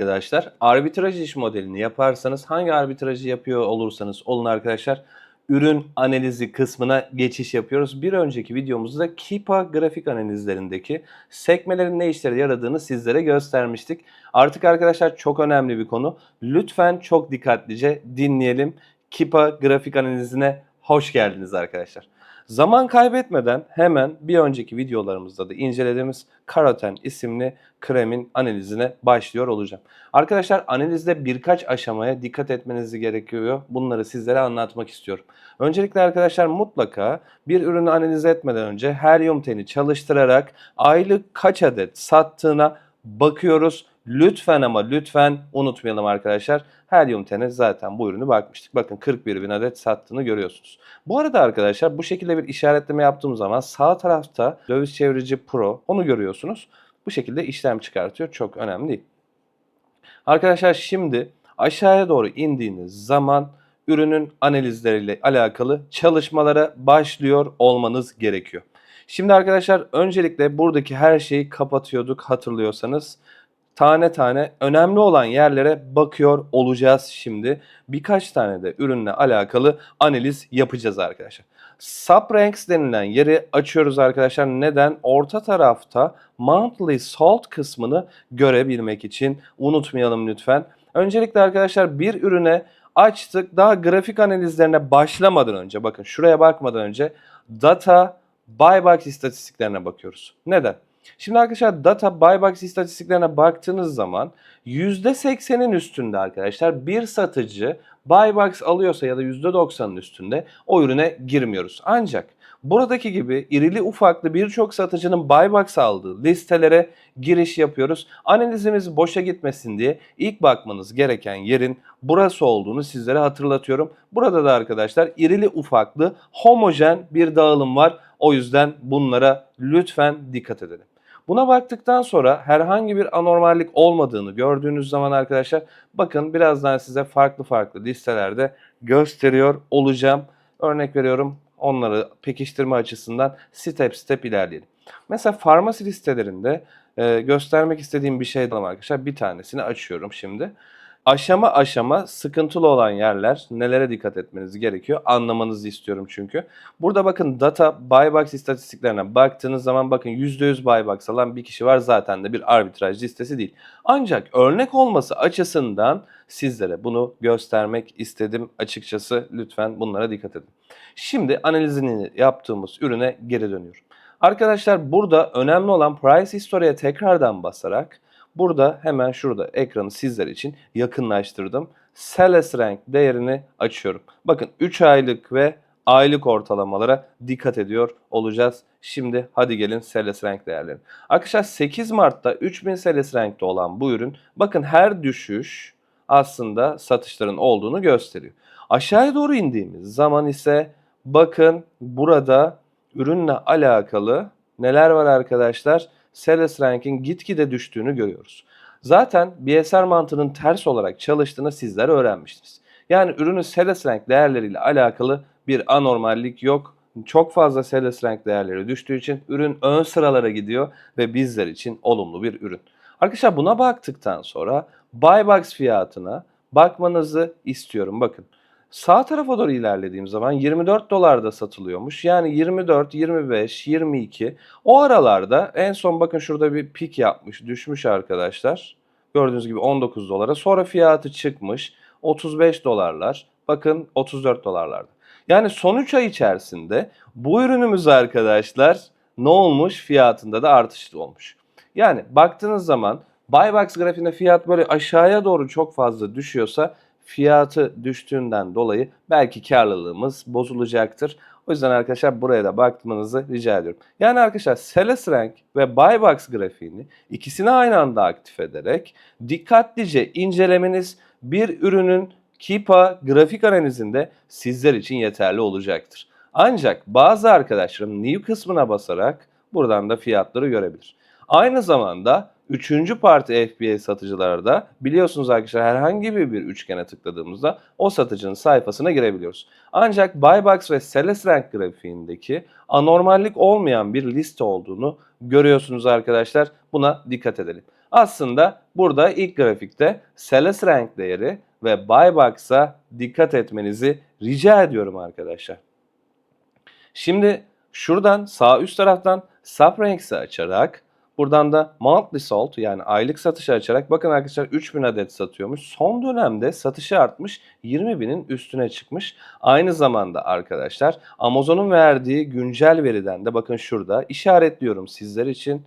arkadaşlar. Arbitraj iş modelini yaparsanız hangi arbitrajı yapıyor olursanız olun arkadaşlar ürün analizi kısmına geçiş yapıyoruz. Bir önceki videomuzda Kipa grafik analizlerindeki sekmelerin ne işlere yaradığını sizlere göstermiştik. Artık arkadaşlar çok önemli bir konu. Lütfen çok dikkatlice dinleyelim. Kipa grafik analizine hoş geldiniz arkadaşlar. Zaman kaybetmeden hemen bir önceki videolarımızda da incelediğimiz Karoten isimli kremin analizine başlıyor olacağım. Arkadaşlar analizde birkaç aşamaya dikkat etmeniz gerekiyor. Bunları sizlere anlatmak istiyorum. Öncelikle arkadaşlar mutlaka bir ürünü analiz etmeden önce her yumteni çalıştırarak aylık kaç adet sattığına bakıyoruz. Lütfen ama lütfen unutmayalım arkadaşlar. Helium Ten'e zaten bu ürünü bakmıştık. Bakın 41 bin adet sattığını görüyorsunuz. Bu arada arkadaşlar bu şekilde bir işaretleme yaptığım zaman sağ tarafta döviz çevirici Pro onu görüyorsunuz. Bu şekilde işlem çıkartıyor. Çok önemli değil. Arkadaşlar şimdi aşağıya doğru indiğiniz zaman ürünün analizleriyle alakalı çalışmalara başlıyor olmanız gerekiyor. Şimdi arkadaşlar öncelikle buradaki her şeyi kapatıyorduk hatırlıyorsanız tane tane önemli olan yerlere bakıyor olacağız şimdi. Birkaç tane de ürünle alakalı analiz yapacağız arkadaşlar. Subranks denilen yeri açıyoruz arkadaşlar. Neden? Orta tarafta monthly salt kısmını görebilmek için unutmayalım lütfen. Öncelikle arkadaşlar bir ürüne açtık. Daha grafik analizlerine başlamadan önce bakın şuraya bakmadan önce data buybox istatistiklerine bakıyoruz. Neden? Şimdi arkadaşlar data buybox istatistiklerine baktığınız zaman %80'in üstünde arkadaşlar bir satıcı buybox alıyorsa ya da %90'ın üstünde o ürüne girmiyoruz. Ancak buradaki gibi irili ufaklı birçok satıcının buybox aldığı listelere giriş yapıyoruz. Analizimiz boşa gitmesin diye ilk bakmanız gereken yerin burası olduğunu sizlere hatırlatıyorum. Burada da arkadaşlar irili ufaklı homojen bir dağılım var. O yüzden bunlara lütfen dikkat edelim. Buna baktıktan sonra herhangi bir anormallik olmadığını gördüğünüz zaman arkadaşlar bakın birazdan size farklı farklı listelerde gösteriyor olacağım. Örnek veriyorum onları pekiştirme açısından step step ilerleyelim. Mesela farmasi listelerinde e, göstermek istediğim bir şey var arkadaşlar. Bir tanesini açıyorum şimdi aşama aşama sıkıntılı olan yerler nelere dikkat etmeniz gerekiyor anlamanızı istiyorum çünkü. Burada bakın data buybox istatistiklerine baktığınız zaman bakın %100 buybox alan bir kişi var zaten de bir arbitraj listesi değil. Ancak örnek olması açısından sizlere bunu göstermek istedim açıkçası lütfen bunlara dikkat edin. Şimdi analizini yaptığımız ürüne geri dönüyorum. Arkadaşlar burada önemli olan price history'e tekrardan basarak Burada hemen şurada ekranı sizler için yakınlaştırdım. Sales rank değerini açıyorum. Bakın 3 aylık ve aylık ortalamalara dikkat ediyor olacağız. Şimdi hadi gelin sales rank değerlerini. Arkadaşlar 8 Mart'ta 3000 sales rankte olan bu ürün bakın her düşüş aslında satışların olduğunu gösteriyor. Aşağıya doğru indiğimiz zaman ise bakın burada ürünle alakalı neler var arkadaşlar? Sales rank'in gitgide düştüğünü görüyoruz. Zaten BSR mantığının ters olarak çalıştığını sizler öğrenmiştiniz. Yani ürünün sales rank değerleriyle alakalı bir anormallik yok. Çok fazla sales rank değerleri düştüğü için ürün ön sıralara gidiyor ve bizler için olumlu bir ürün. Arkadaşlar buna baktıktan sonra buy box fiyatına bakmanızı istiyorum. Bakın Sağ tarafa doğru ilerlediğim zaman 24 dolarda satılıyormuş. Yani 24, 25, 22 o aralarda en son bakın şurada bir pik yapmış, düşmüş arkadaşlar. Gördüğünüz gibi 19 dolara. Sonra fiyatı çıkmış 35 dolarlar. Bakın 34 dolarlarda. Yani son 3 ay içerisinde bu ürünümüz arkadaşlar ne olmuş? Fiyatında da artış olmuş. Yani baktığınız zaman Buybox grafiğinde fiyat böyle aşağıya doğru çok fazla düşüyorsa fiyatı düştüğünden dolayı belki karlılığımız bozulacaktır. O yüzden arkadaşlar buraya da bakmanızı rica ediyorum. Yani arkadaşlar Sales Rank ve Buybox grafiğini ikisini aynı anda aktif ederek dikkatlice incelemeniz bir ürünün Kipa grafik analizinde sizler için yeterli olacaktır. Ancak bazı arkadaşlarım new kısmına basarak buradan da fiyatları görebilir. Aynı zamanda Üçüncü parti FBA satıcılarda da biliyorsunuz arkadaşlar herhangi bir, bir üçgene tıkladığımızda o satıcının sayfasına girebiliyoruz. Ancak Buybox ve Sales Rank grafiğindeki anormallik olmayan bir liste olduğunu görüyorsunuz arkadaşlar. Buna dikkat edelim. Aslında burada ilk grafikte sales rank değeri ve buy box'a dikkat etmenizi rica ediyorum arkadaşlar. Şimdi şuradan sağ üst taraftan subranks'i açarak buradan da monthly sold yani aylık satışı açarak bakın arkadaşlar 3000 adet satıyormuş. Son dönemde satışı artmış 20.000'in üstüne çıkmış. Aynı zamanda arkadaşlar Amazon'un verdiği güncel veriden de bakın şurada işaretliyorum sizler için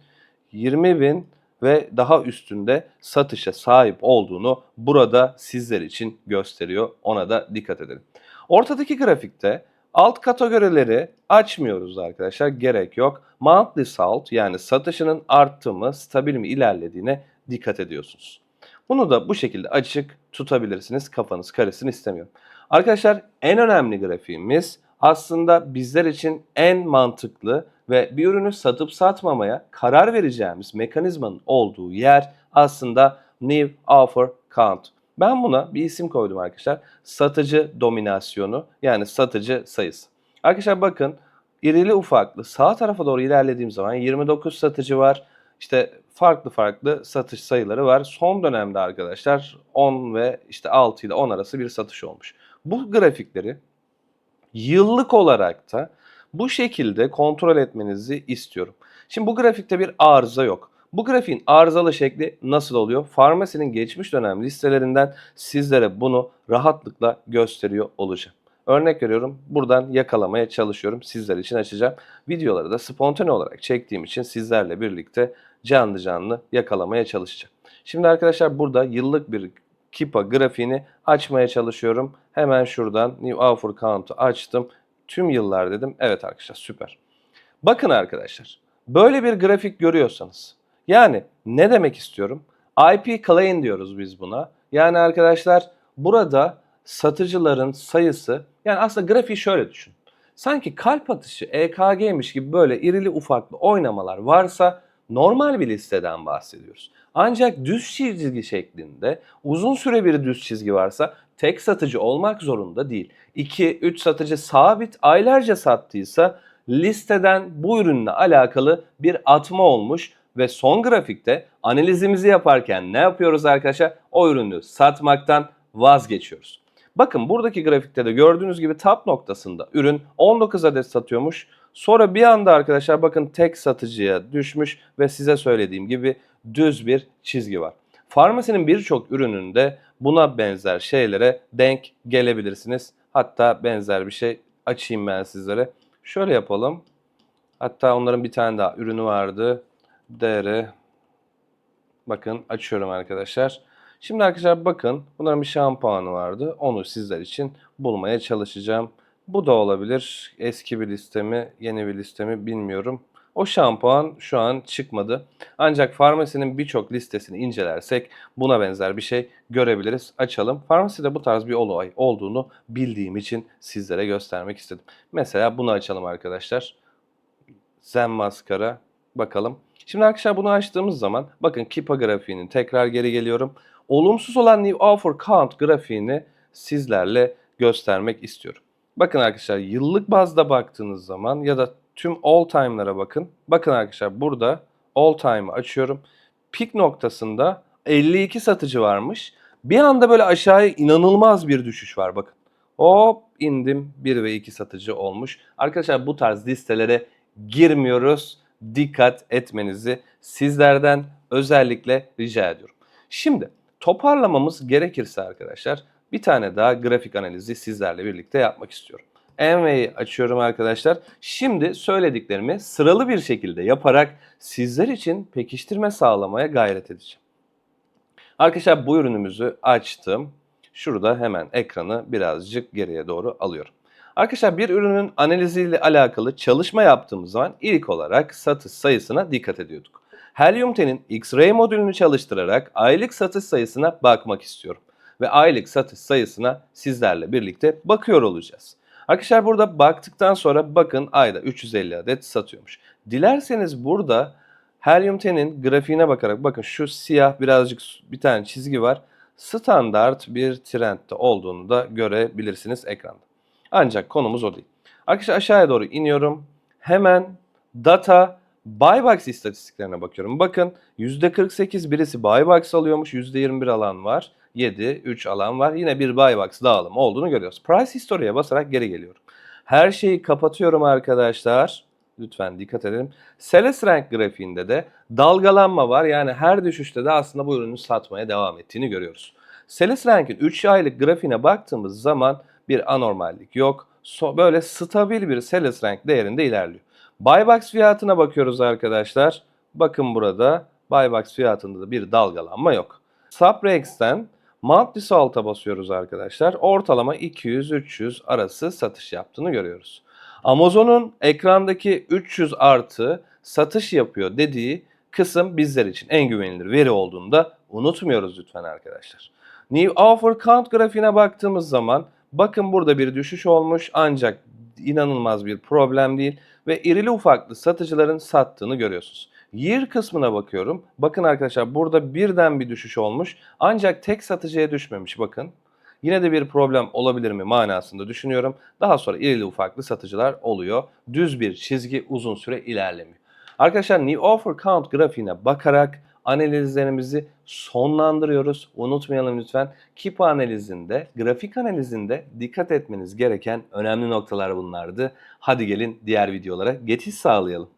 20.000 ve daha üstünde satışa sahip olduğunu burada sizler için gösteriyor. Ona da dikkat edelim. Ortadaki grafikte alt kategorileri açmıyoruz arkadaşlar. Gerek yok. Monthly salt yani satışının arttı mı, stabil mi ilerlediğine dikkat ediyorsunuz. Bunu da bu şekilde açık tutabilirsiniz. Kafanız karışsın istemiyorum. Arkadaşlar en önemli grafiğimiz aslında bizler için en mantıklı ve bir ürünü satıp satmamaya karar vereceğimiz mekanizmanın olduğu yer aslında New Offer Count. Ben buna bir isim koydum arkadaşlar. Satıcı dominasyonu yani satıcı sayısı. Arkadaşlar bakın irili ufaklı sağ tarafa doğru ilerlediğim zaman 29 satıcı var. İşte farklı farklı satış sayıları var. Son dönemde arkadaşlar 10 ve işte 6 ile 10 arası bir satış olmuş. Bu grafikleri yıllık olarak da bu şekilde kontrol etmenizi istiyorum. Şimdi bu grafikte bir arıza yok. Bu grafiğin arızalı şekli nasıl oluyor? Farmasinin geçmiş dönem listelerinden sizlere bunu rahatlıkla gösteriyor olacağım. Örnek veriyorum buradan yakalamaya çalışıyorum. Sizler için açacağım. Videoları da spontane olarak çektiğim için sizlerle birlikte canlı canlı yakalamaya çalışacağım. Şimdi arkadaşlar burada yıllık bir Kipa grafiğini açmaya çalışıyorum. Hemen şuradan New Offer Count'u açtım. Tüm yıllar dedim. Evet arkadaşlar süper. Bakın arkadaşlar böyle bir grafik görüyorsanız yani ne demek istiyorum? IP claim diyoruz biz buna. Yani arkadaşlar burada satıcıların sayısı yani aslında grafiği şöyle düşün. Sanki kalp atışı EKG'miş gibi böyle irili ufaklı oynamalar varsa normal bir listeden bahsediyoruz. Ancak düz çizgi şeklinde uzun süre bir düz çizgi varsa tek satıcı olmak zorunda değil. 2-3 satıcı sabit aylarca sattıysa listeden bu ürünle alakalı bir atma olmuş ve son grafikte analizimizi yaparken ne yapıyoruz arkadaşlar? O ürünü satmaktan vazgeçiyoruz. Bakın buradaki grafikte de gördüğünüz gibi top noktasında ürün 19 adet satıyormuş. Sonra bir anda arkadaşlar bakın tek satıcıya düşmüş ve size söylediğim gibi düz bir çizgi var. Farmasinin birçok ürününde buna benzer şeylere denk gelebilirsiniz. Hatta benzer bir şey açayım ben sizlere. Şöyle yapalım. Hatta onların bir tane daha ürünü vardı. DR. Bakın açıyorum arkadaşlar. Şimdi arkadaşlar bakın bunların bir şampuanı vardı. Onu sizler için bulmaya çalışacağım. Bu da olabilir. Eski bir listemi, yeni bir listemi bilmiyorum. O şampuan şu an çıkmadı. Ancak farmasinin birçok listesini incelersek buna benzer bir şey görebiliriz. Açalım. Farmaside bu tarz bir olay olduğunu bildiğim için sizlere göstermek istedim. Mesela bunu açalım arkadaşlar. Zen maskara. Bakalım. Şimdi arkadaşlar bunu açtığımız zaman bakın Kipa grafiğinin tekrar geri geliyorum. Olumsuz olan New Offer Count grafiğini sizlerle göstermek istiyorum. Bakın arkadaşlar yıllık bazda baktığınız zaman ya da tüm all time'lara bakın. Bakın arkadaşlar burada all time'ı açıyorum. Pik noktasında 52 satıcı varmış. Bir anda böyle aşağıya inanılmaz bir düşüş var bakın. Hop indim 1 ve 2 satıcı olmuş. Arkadaşlar bu tarz listelere girmiyoruz. Dikkat etmenizi sizlerden özellikle rica ediyorum. Şimdi toparlamamız gerekirse arkadaşlar bir tane daha grafik analizi sizlerle birlikte yapmak istiyorum. Env'yi açıyorum arkadaşlar. Şimdi söylediklerimi sıralı bir şekilde yaparak sizler için pekiştirme sağlamaya gayret edeceğim. Arkadaşlar bu ürünümüzü açtım. Şurada hemen ekranı birazcık geriye doğru alıyorum. Arkadaşlar bir ürünün analiziyle alakalı çalışma yaptığımız zaman ilk olarak satış sayısına dikkat ediyorduk. Helium 10'in X-ray modülünü çalıştırarak aylık satış sayısına bakmak istiyorum. Ve aylık satış sayısına sizlerle birlikte bakıyor olacağız. Arkadaşlar burada baktıktan sonra bakın ayda 350 adet satıyormuş. Dilerseniz burada Helium 10'in grafiğine bakarak bakın şu siyah birazcık bir tane çizgi var. Standart bir trendde olduğunu da görebilirsiniz ekranda. Ancak konumuz o değil. Arkadaşlar aşağıya doğru iniyorum. Hemen data Buy box istatistiklerine bakıyorum. Bakın %48 birisi buy box alıyormuş. %21 alan var. 7, 3 alan var. Yine bir buy box dağılım olduğunu görüyoruz. Price history'e basarak geri geliyorum. Her şeyi kapatıyorum arkadaşlar. Lütfen dikkat edelim. Sales rank grafiğinde de dalgalanma var. Yani her düşüşte de aslında bu ürünü satmaya devam ettiğini görüyoruz. Sales rank'in 3 aylık grafiğine baktığımız zaman bir anormallik yok. So- böyle stabil bir sales rank değerinde ilerliyor. Buybox fiyatına bakıyoruz arkadaşlar. Bakın burada Buybox fiyatında da bir dalgalanma yok. Subrex'ten Monthly Salt'a basıyoruz arkadaşlar. Ortalama 200-300 arası satış yaptığını görüyoruz. Amazon'un ekrandaki 300 artı satış yapıyor dediği kısım bizler için en güvenilir veri olduğunu da unutmuyoruz lütfen arkadaşlar. New Offer Count grafiğine baktığımız zaman bakın burada bir düşüş olmuş ancak inanılmaz bir problem değil ve irili ufaklı satıcıların sattığını görüyorsunuz. Year kısmına bakıyorum. Bakın arkadaşlar burada birden bir düşüş olmuş ancak tek satıcıya düşmemiş bakın. Yine de bir problem olabilir mi manasında düşünüyorum. Daha sonra irili ufaklı satıcılar oluyor. Düz bir çizgi uzun süre ilerlemiyor. Arkadaşlar New Offer Count grafiğine bakarak analizlerimizi sonlandırıyoruz. Unutmayalım lütfen. KIP analizinde, grafik analizinde dikkat etmeniz gereken önemli noktalar bunlardı. Hadi gelin diğer videolara geçiş sağlayalım.